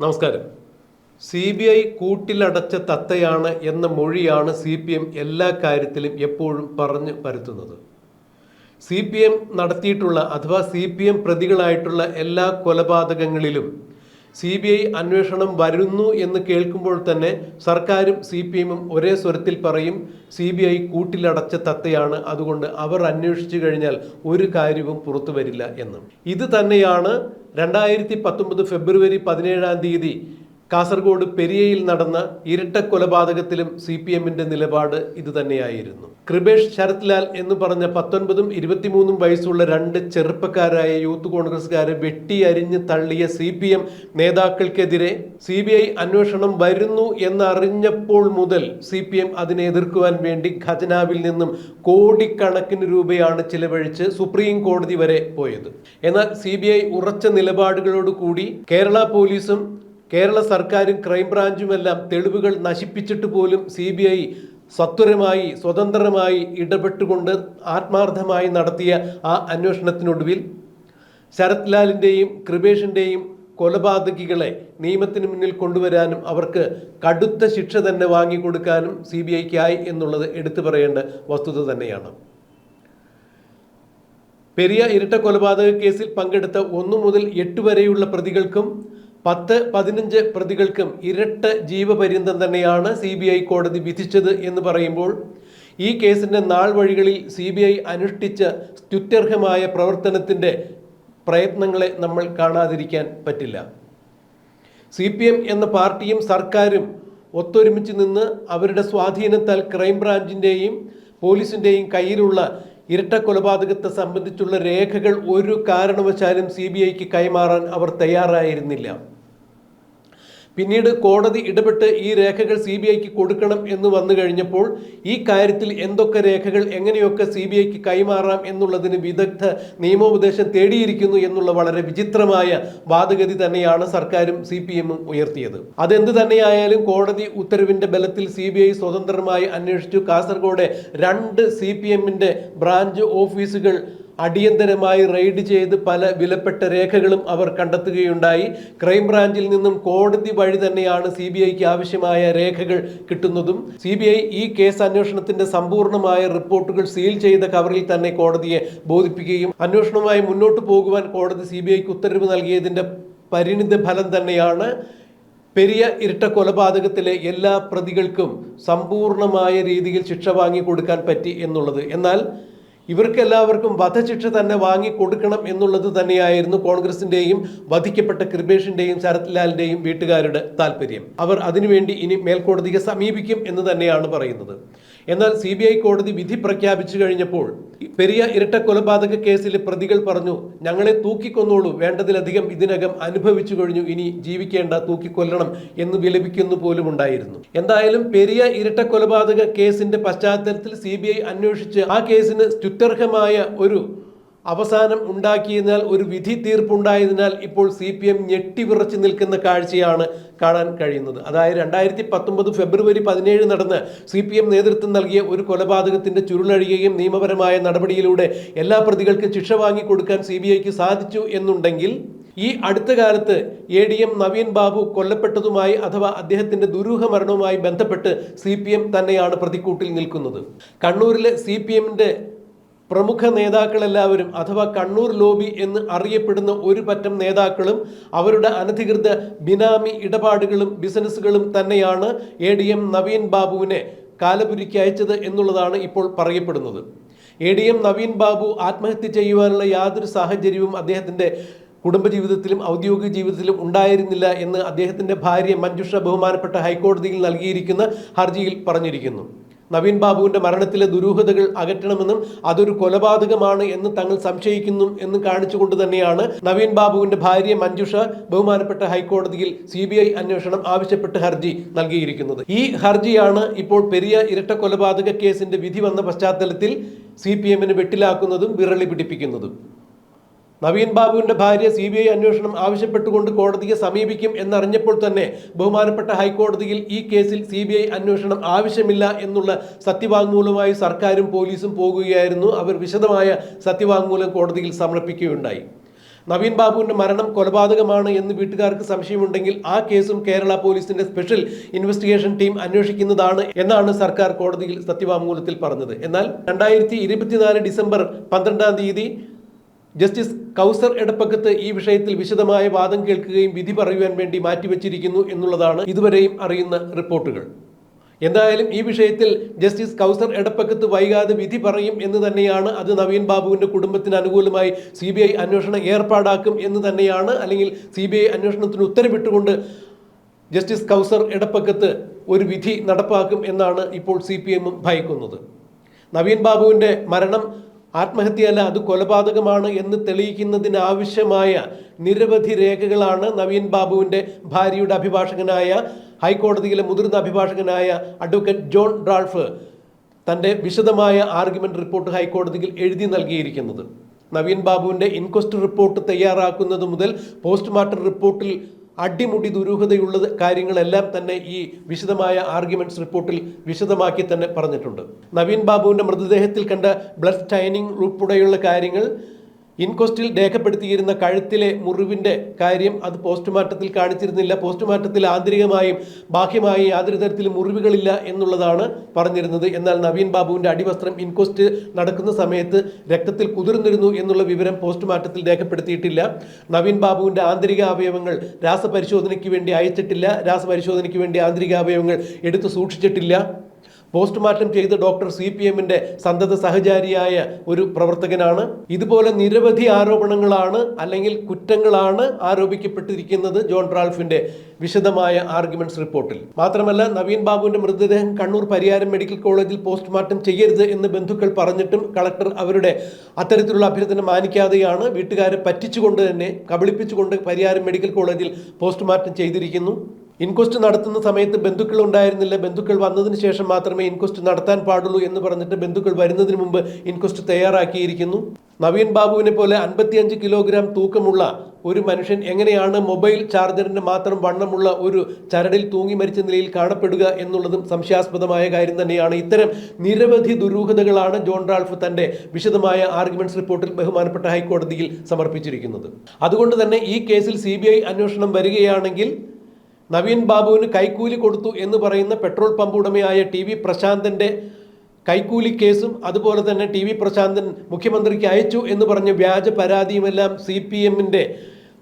നമസ്കാരം. C B I കൂട്ടിലടച്ച തത്തയാണ് എന്ന മൊഴിയാണ് സി പി എം എല്ലാ കാര്യത്തിലും എപ്പോഴും പറഞ്ഞു പരത്തുന്നത്. സി പി എം നടത്തിയിട്ടുള്ള അഥവാ സി പി എം പ്രതികളായിട്ടുള്ള എല്ലാ കൊലപാതകങ്ങളിലും സി ബി ഐ അന്വേഷണം വരുന്നു എന്ന് കേൾക്കുമ്പോൾ തന്നെ സർക്കാരും സി പി എമ്മും ഒരേ സ്വരത്തിൽ പറയും സി ബി ഐ കൂട്ടിലടച്ച തത്തയാണ്. അതുകൊണ്ട് അവർ അന്വേഷിച്ചു കഴിഞ്ഞാൽ ഒരു കാര്യവും പുറത്തു വരില്ല എന്നും. ഇത് തന്നെയാണ് രണ്ടായിരത്തി പത്തൊമ്പത് ഫെബ്രുവരി പതിനേഴാം തീയതി കാസർഗോഡ് പെരിയയിൽ നടന്ന ഇരട്ട കൊലപാതകത്തിലും സി പി എമ്മിന്റെ നിലപാട് ഇതുതന്നെയായിരുന്നു. കൃപേഷ് ശരത് ലാൽ എന്ന് പറഞ്ഞ പത്തൊൻപതും ഇരുപത്തിമൂന്നും വയസ്സുള്ള രണ്ട് ചെറുപ്പക്കാരായ യൂത്ത് കോൺഗ്രസ്സുകാരെ വെട്ടിയരിഞ്ഞ് തള്ളിയ സി പി എം നേതാക്കൾക്കെതിരെ സി ബി ഐ അന്വേഷണം വരുന്നു എന്നറിഞ്ഞപ്പോൾ മുതൽ സി പി എം അതിനെ എതിർക്കുവാൻ വേണ്ടി ഖജനാവിൽ നിന്നും കോടിക്കണക്കിന് രൂപയാണ് ചിലവഴിച്ച് സുപ്രീം കോടതി വരെ പോയത്. എന്നാൽ സി ബി ഐ ഉറച്ച നിലപാടുകളോടുകൂടി കേരള പോലീസും കേരള സർക്കാരും ക്രൈംബ്രാഞ്ചുമെല്ലാം തെളിവുകൾ നശിപ്പിച്ചിട്ട് പോലും സി ബി ഐ സത്വരമായി സ്വതന്ത്രമായി ഇടപെട്ടുകൊണ്ട് ആത്മാർത്ഥമായി നടത്തിയ ആ അന്വേഷണത്തിനൊടുവിൽ ശരത് ലാലിന്റെയും കൃപേഷിന്റെയും കൊലപാതകികളെ നിയമത്തിന് മുന്നിൽ കൊണ്ടുവരാനും അവർക്ക് കടുത്ത ശിക്ഷ തന്നെ വാങ്ങിക്കൊടുക്കാനും സി ബി ഐക്കായി എന്നുള്ളത് എടുത്തു പറയേണ്ട വസ്തുത തന്നെയാണ്. പെരിയ ഇരട്ട കൊലപാതക കേസിൽ പങ്കെടുത്ത ഒന്നു മുതൽ എട്ട് വരെയുള്ള പ്രതികൾക്കും പത്ത് പതിനഞ്ച് പ്രതികൾക്കും ഇരട്ട ജീവപര്യന്തം തന്നെയാണ് സി ബി ഐ കോടതി വിധിച്ചത് എന്ന് പറയുമ്പോൾ ഈ കേസിന്റെ നാൾ വഴികളിൽ സി ബി ഐ അനുഷ്ഠിച്ച സ്തുത്യർഹമായ പ്രവർത്തനത്തിന്റെ പ്രയത്നങ്ങളെ നമ്മൾ കാണാതിരിക്കാൻ പറ്റില്ല. സി പി എം എന്ന പാർട്ടിയും സർക്കാരും ഒത്തൊരുമിച്ച് നിന്ന് അവരുടെ സ്വാധീനത്താൽ ക്രൈംബ്രാഞ്ചിന്റെയും പോലീസിന്റെയും കയ്യിലുള്ള ഇരട്ട കൊലപാതകത്തെ സംബന്ധിച്ചുള്ള രേഖകൾ ഒരു കാരണവശാലും സി ബി ഐക്ക് കൈമാറാൻ അവർ തയ്യാറായിരുന്നില്ല. പിന്നീട് കോടതി ഇടപെട്ട് ഈ രേഖകൾ സി ബി ഐക്ക് കൊടുക്കണം എന്ന് വന്നു കഴിഞ്ഞപ്പോൾ ഈ കാര്യത്തിൽ എന്തൊക്കെ രേഖകൾ എങ്ങനെയൊക്കെ സി ബി ഐക്ക് കൈമാറാം എന്നുള്ളതിന് വിദഗ്ധ നിയമോപദേശം തേടിയിരിക്കുന്നു എന്നുള്ള വളരെ വിചിത്രമായ വാദഗതി തന്നെയാണ് സർക്കാരും സി പി എമ്മും ഉയർത്തിയത്. അതെന്ത് തന്നെയായാലും കോടതി ഉത്തരവിന്റെ ബലത്തിൽ സി ബി ഐ സ്വതന്ത്രമായി അന്വേഷിച്ചു. കാസർഗോഡ് രണ്ട് സി പി ബ്രാഞ്ച് ഓഫീസുകൾ അടിയന്തരമായി റെയ്ഡ് ചെയ്ത് പല വിലപ്പെട്ട രേഖകളും അവർ കണ്ടെത്തുകയുണ്ടായി. ക്രൈംബ്രാഞ്ചിൽ നിന്നും കോടതി വഴി തന്നെയാണ് സി ബി ഐക്ക് ആവശ്യമായ രേഖകൾ കിട്ടുന്നതും. സി ബി ഐ ഈ കേസ് അന്വേഷണത്തിന്റെ സമ്പൂർണമായ റിപ്പോർട്ടുകൾ സീൽ ചെയ്ത കവറിൽ തന്നെ കോടതിയെ ബോധിപ്പിക്കുകയും അന്വേഷണവുമായി മുന്നോട്ട് പോകുവാൻ കോടതി സി ബി ഐക്ക് ഉത്തരവ് നൽകിയതിന്റെ പരിണിത ഫലം തന്നെയാണ്. പെരിയ ഇരട്ട കൊലപാതകത്തിലെ എല്ലാ പ്രതികൾക്കും സമ്പൂർണമായ രീതിയിൽ ശിക്ഷ വാങ്ങി കൊടുക്കാൻ പറ്റി എന്നുള്ളത്. എന്നാൽ ഇവർക്കെല്ലാവർക്കും വധശിക്ഷ തന്നെ വാങ്ങി കൊടുക്കണം എന്നുള്ളത് തന്നെയായിരുന്നു കോൺഗ്രസിന്റെയും വധിക്കപ്പെട്ട കൃപേഷിന്റെയും ശരത് ലാലിന്റെയും വീട്ടുകാരുടെ താല്പര്യം അവർ അതിനുവേണ്ടി ഇനി മേൽക്കോടതിയെ സമീപിക്കും എന്ന് തന്നെയാണ് പറയുന്നത്. എന്നാൽ സി ബി ഐ കോടതി വിധി പ്രഖ്യാപിച്ചു കഴിഞ്ഞപ്പോൾ പെരിയ ഇരട്ട കൊലപാതക കേസിൽ പ്രതികൾ പറഞ്ഞു ഞങ്ങളെ തൂക്കിക്കൊന്നോളൂ വേണ്ടതിലധികം ഇതിനകം അനുഭവിച്ചു കഴിഞ്ഞു ഇനി ജീവിക്കേണ്ട തൂക്കിക്കൊല്ലണം എന്ന് വിലപിക്കുന്നു പോലും ഉണ്ടായിരുന്നു. എന്തായാലും പെരിയ ഇരട്ട കൊലപാതക കേസിന്റെ പശ്ചാത്തലത്തിൽ സി അന്വേഷിച്ച് ആ കേസിന് സ്റ്റുത്യർഹമായ ഒരു അവസാനം ഉണ്ടാക്കിയതിനാൽ ഒരു വിധി തീർപ്പുണ്ടായതിനാൽ ഇപ്പോൾ സി പി എം ഞെട്ടിവിറച്ച് നിൽക്കുന്ന കാഴ്ചയാണ് കാണാൻ കഴിയുന്നത്. അതായത് രണ്ടായിരത്തി പത്തൊമ്പത് ഫെബ്രുവരി പതിനേഴ് നടന്ന് സി പി എം നേതൃത്വം നൽകിയ ഒരു കൊലപാതകത്തിന്റെ ചുരുളഴിയുകയും നിയമപരമായ നടപടിയിലൂടെ എല്ലാ പ്രതികൾക്കും ശിക്ഷ വാങ്ങിക്കൊടുക്കാൻ സി ബി ഐക്ക് സാധിച്ചു എന്നുണ്ടെങ്കിൽ ഈ അടുത്ത കാലത്ത് A D M Naveen Babu കൊല്ലപ്പെട്ടതുമായി അഥവാ അദ്ദേഹത്തിന്റെ ദുരൂഹ മരണവുമായി ബന്ധപ്പെട്ട് സി പി എം തന്നെയാണ് പ്രതിക്കൂട്ടിൽ നിൽക്കുന്നത്. കണ്ണൂരിലെ സി പി എമ്മിന്റെ പ്രമുഖ നേതാക്കളെല്ലാവരും അഥവാ കണ്ണൂർ ലോബി എന്ന് അറിയപ്പെടുന്ന ഒരു പറ്റം നേതാക്കളും അവരുടെ അനധികൃത ബിനാമി ഇടപാടുകളും ബിസിനസ്സുകളും തന്നെയാണ് എ ഡി എം നവീൻ ബാബുവിനെ കാലപുരിക്ക് അയച്ചത് എന്നുള്ളതാണ് ഇപ്പോൾ പറയപ്പെടുന്നത്. A D M Naveen Babu ആത്മഹത്യ ചെയ്യുവാനുള്ള യാതൊരു സാഹചര്യവും അദ്ദേഹത്തിന്റെ കുടുംബജീവിതത്തിലും ഔദ്യോഗിക ജീവിതത്തിലും ഉണ്ടായിരുന്നില്ല എന്ന് അദ്ദേഹത്തിന്റെ ഭാര്യ മഞ്ജുഷ ബഹുമാനപ്പെട്ട ഹൈക്കോടതിയിൽ നൽകിയിരിക്കുന്ന ഹർജിയിൽ പറഞ്ഞിരിക്കുന്നു. നവീൻ ബാബുവിന്റെ മരണത്തിലെ ദുരൂഹതകൾ അകറ്റണമെന്നും അതൊരു കൊലപാതകമാണ് എന്ന് തങ്ങൾ സംശയിക്കുന്നു എന്ന് കാണിച്ചുകൊണ്ട് തന്നെയാണ് നവീൻ ബാബുവിന്റെ ഭാര്യ മഞ്ജുഷ ബഹുമാനപ്പെട്ട ഹൈക്കോടതിയിൽ സി ബി ഐ അന്വേഷണം ആവശ്യപ്പെട്ട് ഹർജി നൽകിയിരിക്കുന്നത്. ഈ ഹർജിയാണ് ഇപ്പോൾ പെരിയ ഇരട്ട കൊലപാതക കേസിന്റെ വിധി വന്ന പശ്ചാത്തലത്തിൽ സി പി എമ്മിന് വെട്ടിലാക്കുന്നതും വിരളി പിടിപ്പിക്കുന്നതും. നവീൻ ബാബുവിന്റെ ഭാര്യ സി ബി ഐ അന്വേഷണം ആവശ്യപ്പെട്ടുകൊണ്ട് കോടതിയെ സമീപിക്കും എന്നറിഞ്ഞപ്പോൾ തന്നെ ബഹുമാനപ്പെട്ട ഹൈക്കോടതിയിൽ ഈ കേസിൽ സി ബി ഐ അന്വേഷണം ആവശ്യമില്ല എന്നുള്ള സത്യവാങ്മൂലമായി സർക്കാരും പോലീസും പോകുകയായിരുന്നു. അവർ വിശദമായ സത്യവാങ്മൂലം കോടതിയിൽ സമർപ്പിക്കുകയുണ്ടായി. നവീൻ ബാബുവിന്റെ മരണം കൊലപാതകമാണ് എന്ന് വീട്ടുകാർക്ക് സംശയമുണ്ടെങ്കിൽ ആ കേസും കേരള പോലീസിന്റെ സ്പെഷ്യൽ ഇൻവെസ്റ്റിഗേഷൻ ടീം അന്വേഷിക്കുന്നതാണ് എന്നാണ് സർക്കാർ കോടതിയിൽ സത്യവാങ്മൂലത്തിൽ പറഞ്ഞത്. എന്നാൽ രണ്ടായിരത്തി ഡിസംബർ പന്ത്രണ്ടാം തീയതി ജസ്റ്റിസ് കൗസർ എടപ്പക്കത്ത് ഈ വിഷയത്തിൽ വിശദമായ വാദം കേൾക്കുകയും വിധി പറയുവാൻ വേണ്ടി മാറ്റിവെച്ചിരിക്കുന്നു എന്നുള്ളതാണ് ഇതുവരെയും അറിയുന്ന റിപ്പോർട്ടുകൾ. എന്തായാലും ഈ വിഷയത്തിൽ ജസ്റ്റിസ് കൗസർ എടപ്പക്കത്ത് വൈകാതെ വിധി പറയും എന്ന് തന്നെയാണ് അത് നവീൻ ബാബുവിന്റെ കുടുംബത്തിന് അനുകൂലമായി സി ബി ഐ അന്വേഷണം ഏർപ്പാടാക്കും എന്ന് തന്നെയാണ് അല്ലെങ്കിൽ സി ബി ഐ അന്വേഷണത്തിന് ഉത്തരവിട്ടുകൊണ്ട് ജസ്റ്റിസ് കൗസർ എടപ്പക്കത്ത് ഒരു വിധി നടപ്പാക്കും എന്നാണ് ഇപ്പോൾ സി പി എമ്മും ഭയക്കുന്നത്. നവീൻ ബാബുവിന്റെ മരണം ആത്മഹത്യയല്ല അത് കൊലപാതകമാണ് എന്ന് തെളിയിക്കുന്നതിനാവശ്യമായ നിരവധി രേഖകളാണ് നവീൻ ബാബുവിന്റെ ഭാര്യയുടെ അഭിഭാഷകനായ ഹൈക്കോടതിയിലെ മുതിർന്ന അഭിഭാഷകനായ അഡ്വക്കേറ്റ് ജോൺ ഡ്രാൾഫ് തന്റെ വിശദമായ ആർഗ്യുമെന്റ് റിപ്പോർട്ട് ഹൈക്കോടതിയിൽ എഴുതി നൽകിയിരിക്കുന്നത്. നവീൻ ബാബുവിന്റെ ഇൻക്വസ്റ്റ് റിപ്പോർട്ട് തയ്യാറാക്കുന്നത് മുതൽ പോസ്റ്റ്മോർട്ടം റിപ്പോർട്ടിൽ അടിമുടി ദുരൂഹതയുള്ള കാര്യങ്ങളെല്ലാം തന്നെ ഈ വിശദമായ ആർഗ്യുമെന്റ്സ് റിപ്പോർട്ടിൽ വിശദമാക്കി തന്നെ പറഞ്ഞിട്ടുണ്ട്. നവീൻ ബാബുവിന്റെ മൃതദേഹത്തിൽ കണ്ട ബ്ലഡ് സ്റ്റൈനിങ് ഉൾപ്പെടെയുള്ള കാര്യങ്ങൾ ഇൻക്വസ്റ്റിൽ രേഖപ്പെടുത്തിയിരുന്ന കഴുത്തിലെ മുറിവിന്റെ കാര്യം അത് പോസ്റ്റ്മോർട്ടത്തിൽ കാണിച്ചിരുന്നില്ല. പോസ്റ്റ്മോർട്ടത്തിൽ ആന്തരികമായും ബാഹ്യമായും യാതൊരു തരത്തിലും മുറിവുകളില്ല എന്നുള്ളതാണ് പറഞ്ഞിരുന്നത്. എന്നാൽ നവീൻ ബാബുവിന്റെ അടിവസ്ത്രം ഇൻക്വസ്റ്റ് നടക്കുന്ന സമയത്ത് രക്തത്തിൽ കുതിർന്നിരുന്നു എന്നുള്ള വിവരം പോസ്റ്റ്മോർട്ടത്തിൽ രേഖപ്പെടുത്തിയിട്ടില്ല. നവീൻ ബാബുവിന്റെ ആന്തരിക അവയവങ്ങൾ രാസപരിശോധനയ്ക്ക് വേണ്ടി അയച്ചിട്ടില്ല. രാസപരിശോധനയ്ക്ക് വേണ്ടി ആന്തരിക അവയവങ്ങൾ എടുത്തു സൂക്ഷിച്ചിട്ടില്ല. പോസ്റ്റ്മോർട്ടം ചെയ്ത ഡോക്ടർ സി പി എമ്മിന്റെ സന്തത സഹചാരിയായ ഒരു പ്രവർത്തകനാണ്. ഇതുപോലെ നിരവധി ആരോപണങ്ങളാണ് അല്ലെങ്കിൽ കുറ്റങ്ങളാണ് ആരോപിക്കപ്പെട്ടിരിക്കുന്നത് ജോൺ റാൾഫിന്റെ വിശദമായ ആർഗ്യുമെന്റ്സ് റിപ്പോർട്ടിൽ. മാത്രമല്ല നവീൻ ബാബുവിന്റെ മൃതദേഹം കണ്ണൂർ പരിയാരം മെഡിക്കൽ കോളേജിൽ പോസ്റ്റ്മോർട്ടം ചെയ്യരുത് എന്ന് ബന്ധുക്കൾ പറഞ്ഞിട്ടും കളക്ടർ അവരുടെ അത്തരത്തിലുള്ള അഭ്യർത്ഥന മാനിക്കാതെയാണ് വീട്ടുകാരെ പറ്റിച്ചുകൊണ്ട് തന്നെ കബളിപ്പിച്ചുകൊണ്ട് പരിയാരം മെഡിക്കൽ കോളേജിൽ പോസ്റ്റ്മോർട്ടം ചെയ്തിരിക്കുന്നു. ഇൻക്വസ്റ്റ് നടത്തുന്ന സമയത്ത് ബന്ധുക്കൾ ഉണ്ടായിരുന്നില്ല. ബന്ധുക്കൾ വന്നതിന് ശേഷം മാത്രമേ ഇൻക്വസ്റ്റ് നടത്താൻ പാടുള്ളൂ എന്ന് പറഞ്ഞിട്ട് ബന്ധുക്കൾ വരുന്നതിന് മുമ്പ് ഇൻക്വസ്റ്റ് തയ്യാറാക്കിയിരിക്കുന്നു. നവീൻ ബാബുവിനെ പോലെ അൻപത്തിയഞ്ച് കിലോഗ്രാം തൂക്കമുള്ള ഒരു മനുഷ്യൻ എങ്ങനെയാണ് മൊബൈൽ ചാർജറിന് മാത്രം വണ്ണമുള്ള ഒരു ചരടിൽ തൂങ്ങി മരിച്ച നിലയിൽ കാണപ്പെടുക എന്നുള്ളതും സംശയാസ്പദമായ കാര്യം തന്നെയാണ്. ഇത്തരം നിരവധി ദുരൂഹതകളാണ് ജോൺ റാൾഫ് തന്റെ വിശദമായ ആർഗ്യുമെന്റ്സ് റിപ്പോർട്ടിൽ ബഹുമാനപ്പെട്ട ഹൈക്കോടതിയിൽ സമർപ്പിച്ചിരിക്കുന്നത്. അതുകൊണ്ട് തന്നെ ഈ കേസിൽ സി അന്വേഷണം വരികയാണെങ്കിൽ നവീൻ ബാബുവിന് കൈക്കൂലി കൊടുത്തു എന്ന് പറയുന്ന പെട്രോൾ പമ്പ് ഉടമയായ ടി വി പ്രശാന്തന്റെ കൈക്കൂലി കേസും അതുപോലെ തന്നെ ടി വി പ്രശാന്തൻ മുഖ്യമന്ത്രിക്ക് അയച്ചു എന്ന് പറഞ്ഞ വ്യാജ പരാതിയുമെല്ലാം സി പി എമ്മിന്റെ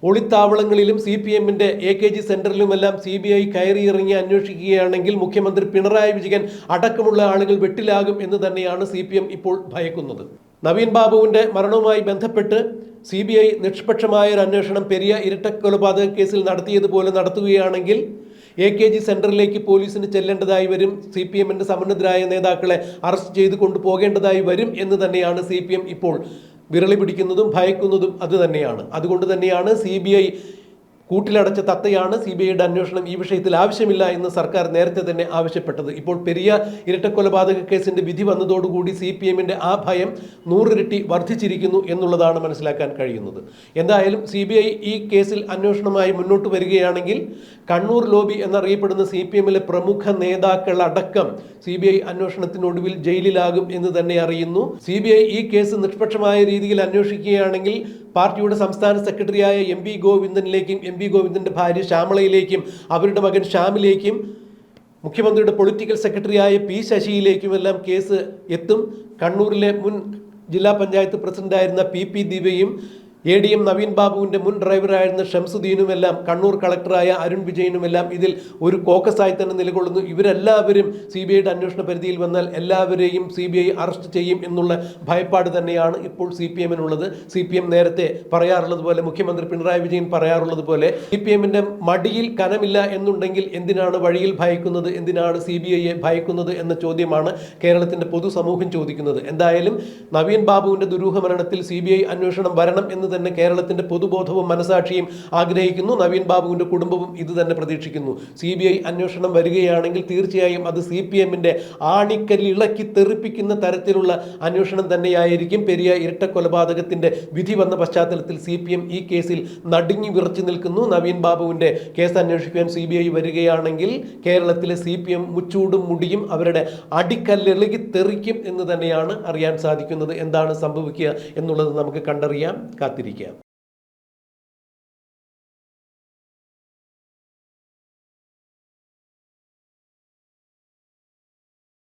ഒളിത്താവളങ്ങളിലും സി പി എമ്മിന്റെ എ കെ ജി സെന്ററിലുമെല്ലാം സി ബി ഐ കയറിയിറങ്ങി അന്വേഷിക്കുകയാണെങ്കിൽ മുഖ്യമന്ത്രി പിണറായി വിജയൻ അടക്കമുള്ള ആളുകൾ വെട്ടിലാകും എന്ന് തന്നെയാണ് സി ഇപ്പോൾ ഭയക്കുന്നത്. നവീൻ ബാബുവിന്റെ മരണവുമായി ബന്ധപ്പെട്ട് സി ബി ഐ നിഷ്പക്ഷമായ ഒരു അന്വേഷണം പെരിയ ഇരട്ടക്കൊലപാതക കേസിൽ നടത്തിയതുപോലെ നടത്തുകയാണെങ്കിൽ എ കെ ജി സെന്ററിലേക്ക് പോലീസിന് ചെല്ലേണ്ടതായി വരും. സി പി എമ്മിന്റെ സമ്മന്നതരായ നേതാക്കളെ അറസ്റ്റ് ചെയ്ത് കൊണ്ടുപോകേണ്ടതായി വരും എന്ന് തന്നെയാണ് സി പി എം ഇപ്പോൾ വിരളി പിടിക്കുന്നതും ഭയക്കുന്നതും അതുതന്നെയാണ് അതുകൊണ്ട് തന്നെയാണ് സി ബി ഐ കൂട്ടിലടച്ച തത്തയാണ് സി ബി ഐയുടെ അന്വേഷണം ഈ വിഷയത്തിൽ ആവശ്യമില്ല എന്ന് സർക്കാർ നേരത്തെ തന്നെ ആവശ്യപ്പെട്ടത്. ഇപ്പോൾ പെരിയ ഇരട്ടക്കൊലപാതക കേസിന്റെ വിധി വന്നതോടുകൂടി സി പി എമ്മിന്റെ ആ ഭയം നൂറിരട്ടി വർദ്ധിച്ചിരിക്കുന്നു എന്നുള്ളതാണ് മനസ്സിലാക്കാൻ കഴിയുന്നത്. എന്തായാലും സി ബി ഐ ഈ കേസിൽ അന്വേഷണമായി മുന്നോട്ട് വരികയാണെങ്കിൽ കണ്ണൂർ ലോബി എന്നറിയപ്പെടുന്ന സി പി എമ്മിലെ പ്രമുഖ നേതാക്കളടക്കം സി ബി ഐ അന്വേഷണത്തിനൊടുവിൽ ജയിലിലാകും എന്ന് തന്നെ അറിയുന്നു. സി ബി ഐ ഈ കേസ് നിഷ്പക്ഷമായ രീതിയിൽ അന്വേഷിക്കുകയാണെങ്കിൽ പാർട്ടിയുടെ സംസ്ഥാന സെക്രട്ടറിയായ എം പി ഗോവിന്ദനിലേക്കും എം പി ഗോവിന്ദന്റെ ഭാര്യ ശ്യാമളയിലേക്കും അവരുടെ മകൻ ശ്യാമിലേക്കും മുഖ്യമന്ത്രിയുടെ പൊളിറ്റിക്കൽ സെക്രട്ടറിയായ പി ശശിയിലേക്കും എല്ലാം കേസ് എത്തും. കണ്ണൂരിലെ മുൻ ജില്ലാ പഞ്ചായത്ത് പ്രസിഡന്റായിരുന്ന പി പി ദിവയും എ ഡി എം നവീൻ ബാബുവിന്റെ മുൻ ഡ്രൈവറായിരുന്ന ഷംസുദ്ദീനുമെല്ലാം കണ്ണൂർ കളക്ടറായ അരുൺ വിജയനുമെല്ലാം ഇതിൽ ഒരു കോക്കസായി തന്നെ നിലകൊള്ളുന്നു. ഇവരെല്ലാവരും സി ബി ഐയുടെ അന്വേഷണ പരിധിയിൽ വന്നാൽ എല്ലാവരെയും സി ബി ഐ അറസ്റ്റ് ചെയ്യും എന്നുള്ള ഭയപ്പാട് തന്നെയാണ് ഇപ്പോൾ സി പി എമ്മിനുള്ളത്. സി പി എം നേരത്തെ പറയാറുള്ളത് പോലെ മുഖ്യമന്ത്രി പിണറായി വിജയൻ പറയാറുള്ളത് പോലെ സി പി എമ്മിന്റെ മടിയിൽ കനമില്ല എന്നുണ്ടെങ്കിൽ എന്തിനാണ് വഴിയിൽ ഭയക്കുന്നത് എന്തിനാണ് സി ബി ഐയെ ഭയക്കുന്നത് എന്ന ചോദ്യമാണ് കേരളത്തിന്റെ പൊതുസമൂഹം ചോദിക്കുന്നത്. എന്തായാലും നവീൻ ബാബുവിന്റെ ദുരൂഹ മരണത്തിൽ സി ബി ഐ അന്വേഷണം വരണം എന്ന് തന്നെ കേരളത്തിന്റെ പൊതുബോധവും മനസാക്ഷിയും ആഗ്രഹിക്കുന്നു. നവീൻ ബാബുവിന്റെ കുടുംബവും ഇത് തന്നെ പ്രതീക്ഷിക്കുന്നു. സി ബി ഐ അന്വേഷണം വരികയാണെങ്കിൽ തീർച്ചയായും അത് സി പി എമ്മിന്റെ ആണിക്കല്ലിളക്കി തെറിപ്പിക്കുന്ന തരത്തിലുള്ള അന്വേഷണം തന്നെയായിരിക്കും. പെരിയ ഇരട്ട കൊലപാതകത്തിന്റെ വിധി വന്ന പശ്ചാത്തലത്തിൽ സി പി എം ഈ കേസിൽ നടുങ്ങി വിറച്ചു നിൽക്കുന്നു. നവീൻ ബാബുവിന്റെ കേസ് അന്വേഷിക്കാൻ സി ബി ഐ വരികയാണെങ്കിൽ കേരളത്തിലെ സി പി എം മുച്ചൂടും മുടിയും അവരുടെ അടിക്കല്ലിളകി തെറിക്കും എന്ന് തന്നെയാണ് അറിയാൻ സാധിക്കുന്നത്. എന്താണ് സംഭവിക്കുക എന്നുള്ളത് നമുക്ക് കണ്ടറിയാം. കാത്തിരിക്കാം. ഇരിക്കുക